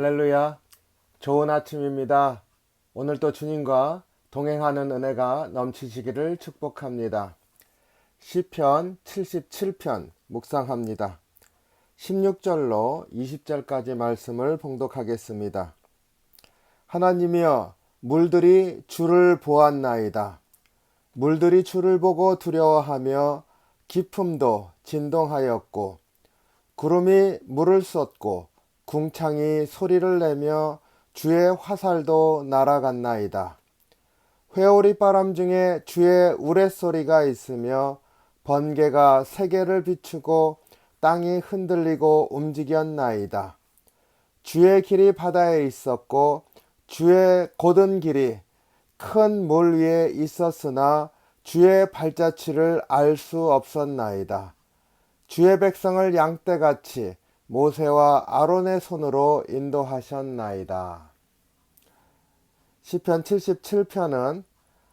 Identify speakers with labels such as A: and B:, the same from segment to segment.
A: 할렐루야. 좋은 아침입니다. 오늘도 주님과 동행하는 은혜가 넘치시기를 축복합니다. 시편 77편 묵상합니다. 16절로 20절까지 말씀을 봉독하겠습니다. 하나님이여 물들이 주를 보았나이다. 물들이 주를 보고 두려워하며 기품도 진동하였고 구름이 물을 쏟고 궁창이 소리를 내며 주의 화살도 날아갔나이다. 회오리 바람 중에 주의 우레소리가 있으며 번개가 세계를 비추고 땅이 흔들리고 움직였나이다. 주의 길이 바다에 있었고 주의 곧은 길이 큰 물 위에 있었으나 주의 발자취를 알 수 없었나이다. 주의 백성을 양떼같이 모세와 아론의 손으로 인도하셨나이다. 시편 77편은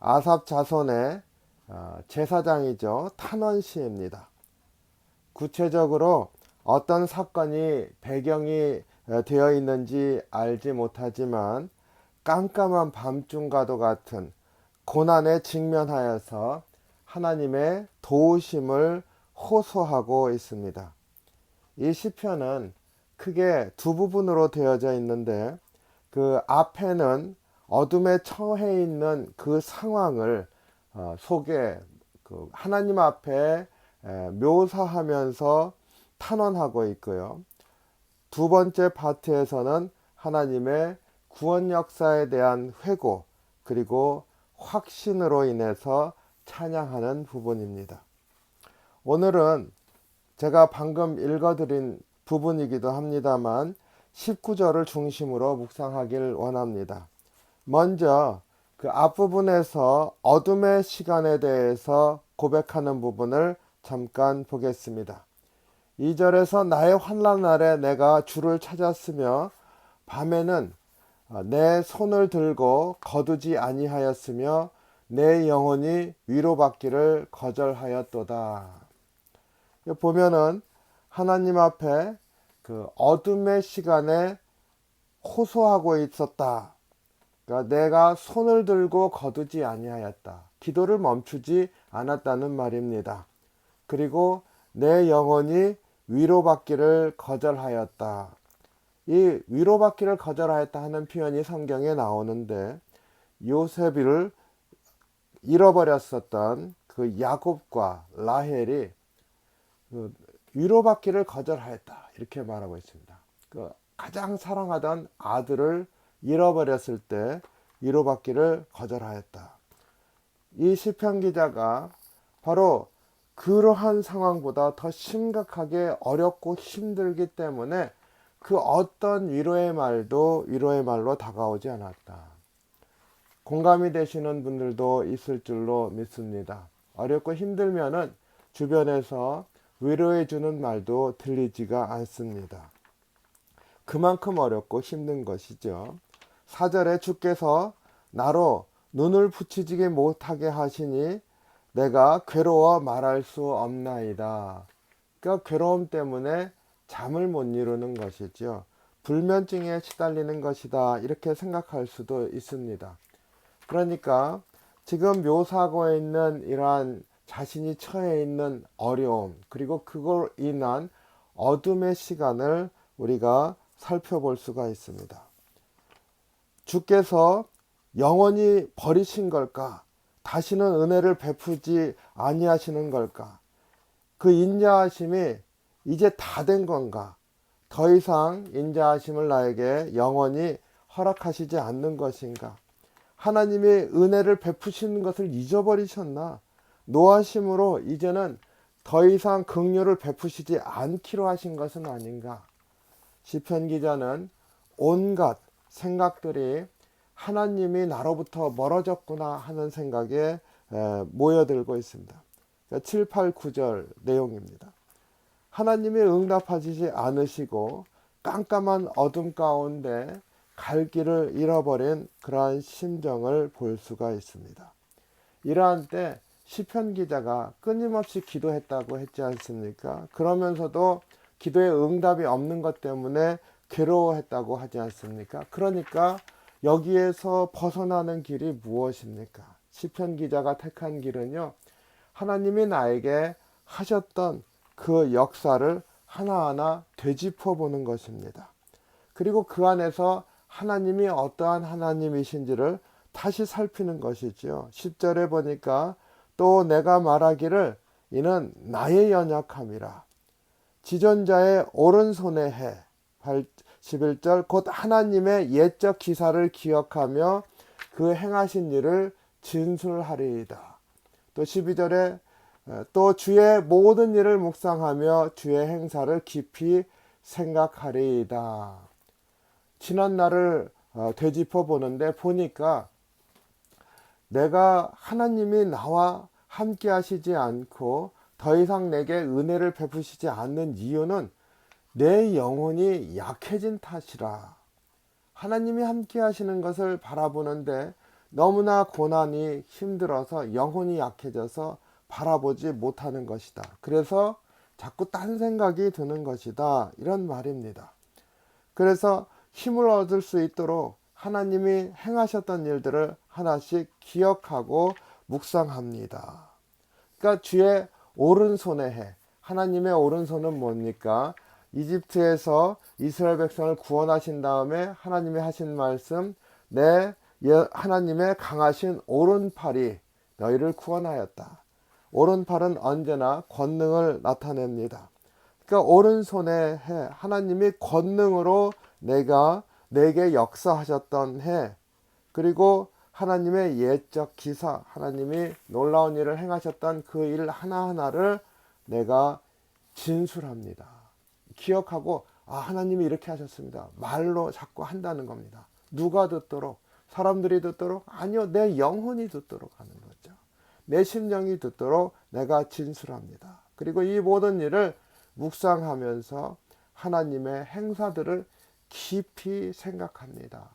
A: 아삽 자손의 어, 제사장이죠. 탄원시입니다. 구체적으로 어떤 사건이 배경이 어, 되어 있는지 알지 못하지만 깜깜한 밤중과도 같은 고난에 직면하여서 하나님의 도우심을 호소하고 있습니다. 이 시편은 크게 두 부분으로 되어져 있는데 그 앞에는 어둠에 처해 있는 그 상황을 어, 소개 그 하나님 앞에 에, 묘사하면서 탄원하고 있고요. 두 번째 파트에서는 하나님의 구원 역사에 대한 회고 그리고 확신으로 인해서 찬양하는 부분입니다. 오늘은 제가 방금 읽어드린 부분이기도 합니다만 19절을 중심으로 묵상하길 원합니다. 먼저 그 앞부분에서 어둠의 시간에 대해서 고백하는 부분을 잠깐 보겠습니다. 2절에서 나의 환란 날에 내가 주를 찾았으며 밤에는 내 손을 들고 거두지 아니하였으며 내 영혼이 위로받기를 거절하였도다. 보면은 하나님 앞에 그 어둠의 시간에 호소하고 있었다. 그러니까 내가 손을 들고 거두지 아니하였다. 기도를 멈추지 않았다는 말입니다. 그리고 내 영혼이 위로받기를 거절하였다. 이 위로받기를 거절하였다 하는 표현이 성경에 나오는데 요셉을 잃어버렸었던 그 야곱과 라헬이 그 위로받기를 거절하였다 이렇게 말하고 있습니다. 그 가장 사랑하던 아들을 잃어버렸을 때 위로받기를 거절하였다. 이 시편 기자가 바로 그러한 상황보다 더 심각하게 어렵고 힘들기 때문에 그 어떤 위로의 말도 위로의 말로 다가오지 않았다. 공감이 되시는 분들도 있을 줄로 믿습니다. 어렵고 힘들면은 주변에서 위로해 주는 말도 들리지가 않습니다. 그만큼 어렵고 힘든 것이죠. 사절에 주께서 나로 눈을 붙이지게 못하게 하시니 내가 괴로워 말할 수 없나이다. 그러니까 괴로움 때문에 잠을 못 이루는 것이죠. 불면증에 시달리는 것이다. 이렇게 생각할 수도 있습니다. 그러니까 지금 묘사하고 있는 이러한 자신이 처해 있는 어려움, 그리고 그걸 인한 어둠의 시간을 우리가 살펴볼 수가 있습니다. 주께서 영원히 버리신 걸까? 다시는 은혜를 베푸지 아니하시는 걸까? 그 인자하심이 이제 다 된 건가? 더 이상 인자하심을 나에게 영원히 허락하시지 않는 것인가? 하나님의 은혜를 베푸시는 것을 잊어버리셨나? 노하심으로 이제는 더 이상 긍휼을 베푸시지 않기로 하신 것은 아닌가? 시편 기자는 온갖 생각들이 하나님이 나로부터 멀어졌구나 하는 생각에 모여들고 있습니다. 7, 8, 9절 내용입니다. 하나님이 응답하시지 않으시고 깜깜한 어둠 가운데 갈 길을 잃어버린 그러한 심정을 볼 수가 있습니다. 이러한 때 시편 기자가 끊임없이 기도했다고 했지 않습니까? 그러면서도 기도에 응답이 없는 것 때문에 괴로워했다고 하지 않습니까? 그러니까 여기에서 벗어나는 길이 무엇입니까? 시편 기자가 택한 길은요. 하나님이 나에게 하셨던 그 역사를 하나하나 되짚어 보는 것입니다. 그리고 그 안에서 하나님이 어떠한 하나님이신지를 다시 살피는 것이지요. 10절에 보니까 또 내가 말하기를 이는 나의 연약함이라. 지존자의 오른손에 해. 11절 곧 하나님의 옛적 기사를 기억하며 그 행하신 일을 진술하리이다. 또 12절에 어, 또 주의 모든 일을 묵상하며 주의 행사를 깊이 생각하리이다. 지난 날을 어, 되짚어 보는데 보니까 내가 하나님이 나와 함께 하시지 않고 더 이상 내게 은혜를 베푸시지 않는 이유는 내 영혼이 약해진 탓이라. 하나님이 함께 하시는 것을 바라보는데 너무나 고난이 힘들어서 영혼이 약해져서 바라보지 못하는 것이다. 그래서 자꾸 딴 생각이 드는 것이다. 이런 말입니다. 그래서 힘을 얻을 수 있도록 하나님이 행하셨던 일들을 하나씩 기억하고 묵상합니다. 그러니까 주의 오른손에 해. 하나님의 오른손은 뭡니까? 이집트에서 이스라엘 백성을 구원하신 다음에 하나님이 하신 말씀, 내 하나님의 강하신 오른팔이 너희를 구원하였다. 오른팔은 언제나 권능을 나타냅니다. 그러니까 오른손에 해 하나님이 권능으로 내가 내게 역사하셨던 해 그리고 하나님의 예적 기사 하나님이 놀라운 일을 행하셨던 그 일 하나하나를 내가 진술합니다. 기억하고 아 하나님이 이렇게 하셨습니다. 말로 자꾸 한다는 겁니다. 누가 듣도록 사람들이 듣도록 아니요 내 영혼이 듣도록 하는 거죠. 내 심령이 듣도록 내가 진술합니다. 그리고 이 모든 일을 묵상하면서 하나님의 행사들을 깊이 생각합니다.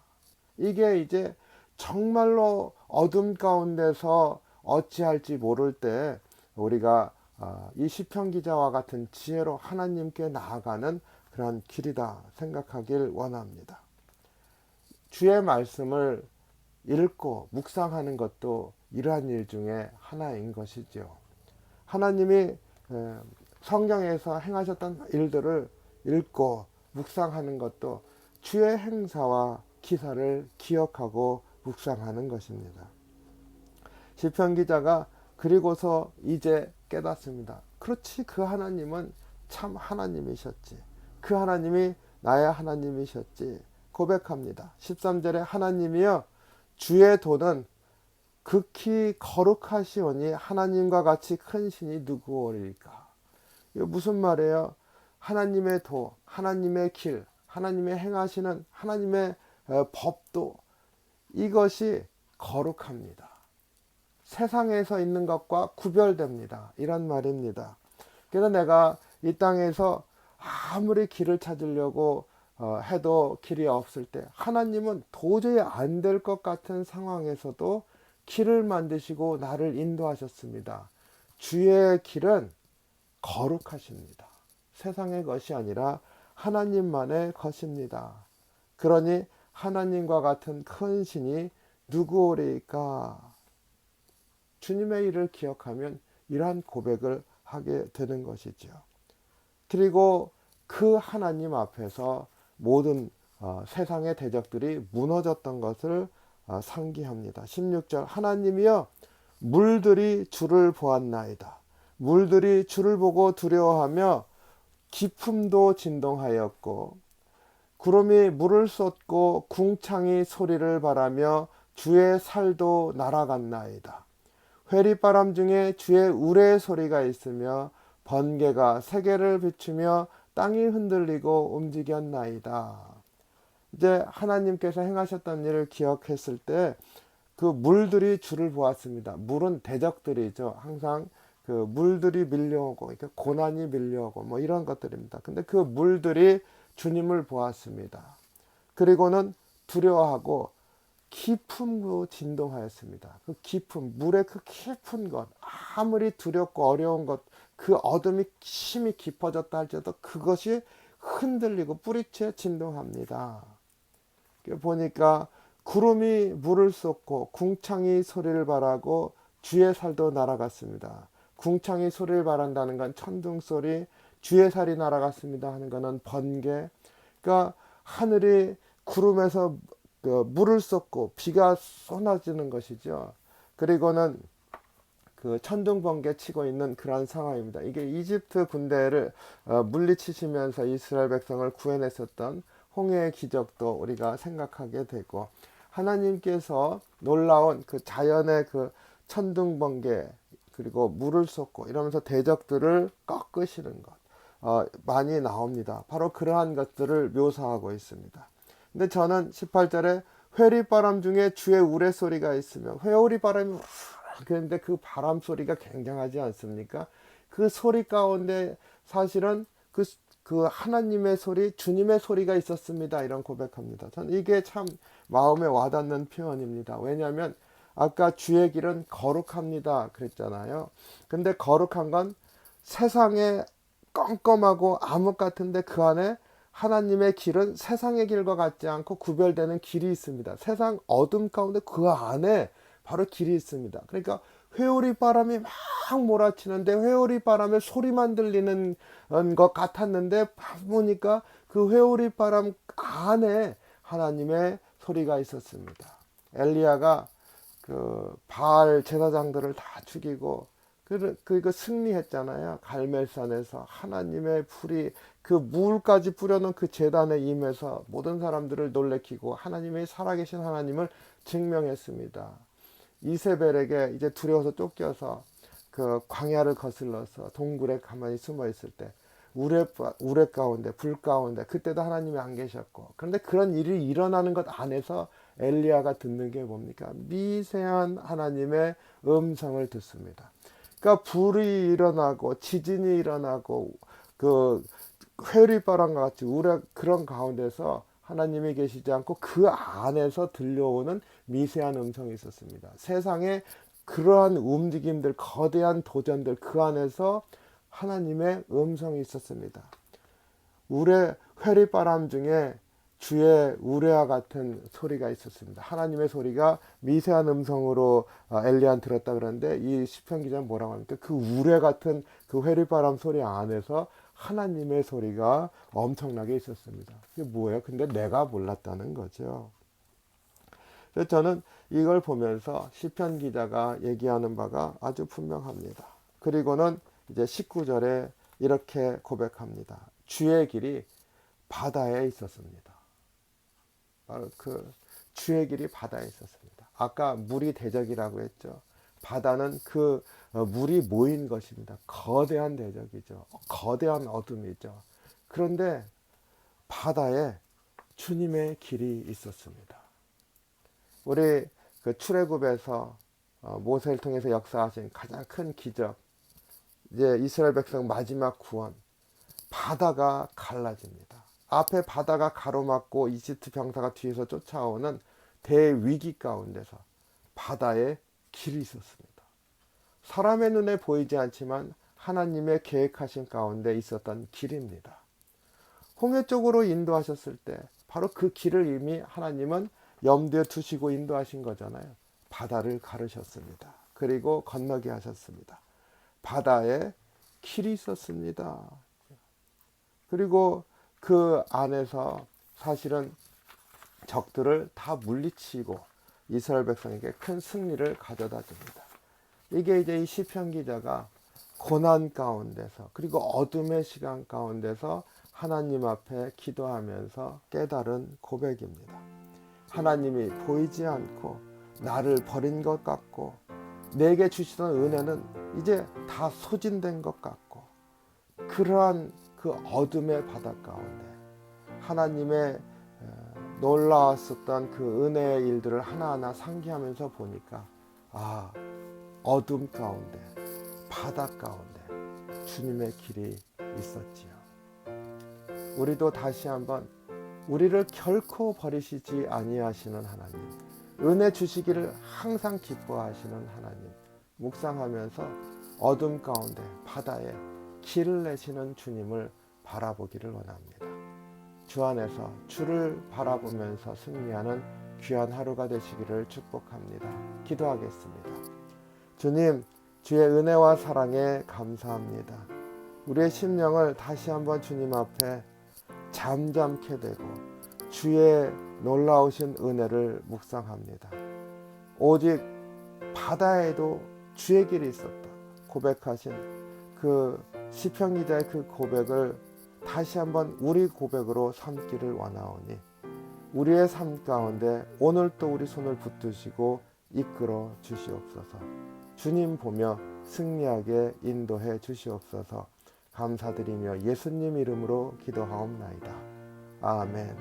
A: 이게 이제 정말로 어둠 가운데서 어찌할지 모를 때 우리가 아, 이 시편 기자와 같은 지혜로 하나님께 나아가는 그런 길이다 생각하길 원합니다. 주의 말씀을 읽고 묵상하는 것도 이러한 일 중에 하나인 것이지요. 하나님이 성경에서 행하셨던 일들을 읽고 묵상하는 것도 주의 행사와 기사를 기억하고 묵상하는 것입니다. 시편 기자가 그리고서 이제 깨닫습니다. 그렇지 그 하나님은 참 하나님이셨지. 그 하나님이 나의 하나님이셨지. 고백합니다. 13절에 하나님이여 주의 도는 극히 거룩하시오니 하나님과 같이 큰 신이 누구오리까? 이거 무슨 말이에요? 하나님의 도, 하나님의 길, 하나님의 행하시는 하나님의 어, 법도 이것이 거룩합니다. 세상에서 있는 것과 구별됩니다. 이런 말입니다. 그래서 내가 이 땅에서 아무리 길을 찾으려고 어, 해도 길이 없을 때 하나님은 도저히 안 될 것 같은 상황에서도 길을 만드시고 나를 인도하셨습니다. 주의 길은 거룩하십니다. 세상의 것이 아니라 하나님만의 것입니다. 그러니 하나님과 같은 큰 신이 누구오리까? 주님의 일을 기억하면 이러한 고백을 하게 되는 것이죠. 그리고 그 하나님 앞에서 모든 어, 세상의 대적들이 무너졌던 것을 어, 상기합니다. 16절 하나님이여 물들이 주를 보았나이다. 물들이 주를 보고 두려워하며 기품도 진동하였고 구름이 물을 쏟고 궁창이 소리를 바라며 주의 살도 날아갔나이다. 회리바람 중에 주의 우레 소리가 있으며 번개가 세계를 비추며 땅이 흔들리고 움직였나이다. 이제 하나님께서 행하셨던 일을 기억했을 때 그 물들이 주를 보았습니다. 물은 대적들이죠. 항상 그 물들이 밀려오고 고난이 밀려오고 뭐 이런 것들입니다. 근데 그 물들이 주님을 보았습니다. 그리고는 두려워하고 깊음으로 진동하였습니다. 그 깊음, 물의 그 깊은 것, 아무리 두렵고 어려운 것, 그 어둠이 심히 깊어졌다 할지라도 그것이 흔들리고 뿌리채 진동합니다. 보니까 구름이 물을 쏟고 궁창이 소리를 발하고 주의 살도 날아갔습니다. 궁창이 소리를 발한다는 건 천둥 소리, 주의 살이 날아갔습니다 하는 거는 번개. 그러니까 하늘이 구름에서 그 물을 쏟고 비가 쏟아지는 것이죠. 그리고는 그 천둥 번개 치고 있는 그러한 상황입니다. 이게 이집트 군대를 어, 물리치시면서 이스라엘 백성을 구해냈었던 홍해의 기적도 우리가 생각하게 되고 하나님께서 놀라운 그 자연의 그 천둥 번개 그리고 물을 쏟고 이러면서 대적들을 꺾으시는 것 어, 많이 나옵니다. 바로 그러한 것들을 묘사하고 있습니다. 근데 저는 18절에 회리바람 중에 주의 우레 소리가 있으며 회오리 바람이 그런데 그 바람 소리가 굉장하지 않습니까? 그 소리 가운데 사실은 그, 그 하나님의 소리, 주님의 소리가 있었습니다. 이런 고백합니다. 저는 이게 참 마음에 와닿는 표현입니다. 왜냐하면 아까 주의 길은 거룩합니다. 그랬잖아요. 근데 거룩한 건 세상에 껌껌하고 암흑 같은데 그 안에 하나님의 길은 세상의 길과 같지 않고 구별되는 길이 있습니다. 세상 어둠 가운데 그 안에 바로 길이 있습니다. 그러니까 회오리 바람이 막 몰아치는데 회오리 바람의 소리만 들리는 것 같았는데 보니까 그 회오리 바람 안에 하나님의 소리가 있었습니다. 엘리야가 그 바알 제사장들을 다 죽이고 그, 그, 승리했잖아요. 갈멜산에서 하나님의 불이 그 물까지 뿌려놓은 그 재단에 임해서 모든 사람들을 놀래키고 하나님의 살아계신 하나님을 증명했습니다. 이세벨에게 이제 두려워서 쫓겨서 그 광야를 거슬러서 동굴에 가만히 숨어 있을 때 우레, 우레 가운데 불 가운데 그때도 하나님이 안 계셨고 그런데 그런 일이 일어나는 것 안에서 엘리야가 듣는 게 뭡니까? 미세한 하나님의 음성을 듣습니다. 그러니까 불이 일어나고 지진이 일어나고 그 회리바람과 같이 우레 그런 가운데서 하나님이 계시지 않고 그 안에서 들려오는 미세한 음성이 있었습니다. 세상에 그러한 움직임들, 거대한 도전들 그 안에서 하나님의 음성이 있었습니다. 우레 회리바람 중에 주의 우레와 같은 소리가 있었습니다. 하나님의 소리가 미세한 음성으로 어, 엘리안 들었다 그러는데 이 시편 기자는 뭐라고 합니까? 그 우레 같은 그 회리바람 소리 안에서 하나님의 소리가 엄청나게 있었습니다. 이게 뭐예요? 근데 내가 몰랐다는 거죠. 그래서 저는 이걸 보면서 시편 기자가 얘기하는 바가 아주 분명합니다. 그리고는 이제 19절에 이렇게 고백합니다. 주의 길이 바다에 있었습니다. 바로 그 주의 길이 바다에 있었습니다. 아까 물이 대적이라고 했죠. 바다는 그 어, 물이 모인 것입니다. 거대한 대적이죠. 거대한 어둠이죠. 그런데 바다에 주님의 길이 있었습니다. 우리 그 출애굽에서 어, 모세를 통해서 역사하신 가장 큰 기적, 이제 이스라엘 백성 마지막 구원, 바다가 갈라집니다. 앞에 바다가 가로막고 이집트 병사가 뒤에서 쫓아오는 대위기 가운데서 바다에 길이 있었습니다. 사람의 눈에 보이지 않지만 하나님의 계획하신 가운데 있었던 길입니다. 홍해 쪽으로 인도하셨을 때 바로 그 길을 이미 하나님은 염두에 두시고 인도하신 거잖아요. 바다를 가르셨습니다. 그리고 건너게 하셨습니다. 바다에 길이 있었습니다. 그리고 그 안에서 사실은 적들을 다 물리치고 이스라엘 백성에게 큰 승리를 가져다 줍니다. 이게 이제 이 시편 기자가 고난 가운데서 그리고 어둠의 시간 가운데서 하나님 앞에 기도하면서 깨달은 고백입니다. 하나님이 보이지 않고 나를 버린 것 같고 내게 주시던 은혜는 이제 다 소진된 것 같고 그러한 그 어둠의 바다 가운데 하나님의 놀라웠었던 그 은혜의 일들을 하나하나 상기하면서 보니까 아 어둠 가운데 바다 가운데 주님의 길이 있었지요. 우리도 다시 한번 우리를 결코 버리시지 아니하시는 하나님, 은혜 주시기를 항상 기뻐하시는 하나님, 묵상하면서 어둠 가운데 바다에 길을 내시는 주님을 바라보기를 원합니다. 주 안에서 주를 바라보면서 승리하는 귀한 하루가 되시기를 축복합니다. 기도하겠습니다. 주님, 주의 은혜와 사랑에 감사합니다. 우리의 심령을 다시 한번 주님 앞에 잠잠케 되고 주의 놀라우신 은혜를 묵상합니다. 오직 바다에도 주의 길이 있었다. 고백하신 그 시편 기자의 그 고백을 다시 한번 우리 고백으로 삼기를 원하오니 우리의 삶 가운데 오늘 또 우리 손을 붙드시고 이끌어 주시옵소서. 주님 보며 승리하게 인도해 주시옵소서. 감사드리며 예수님 이름으로 기도하옵나이다. 아멘.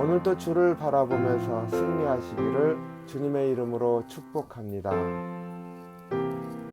A: 오늘도 주를 바라보면서 승리하시기를 주님의 이름으로 축복합니다.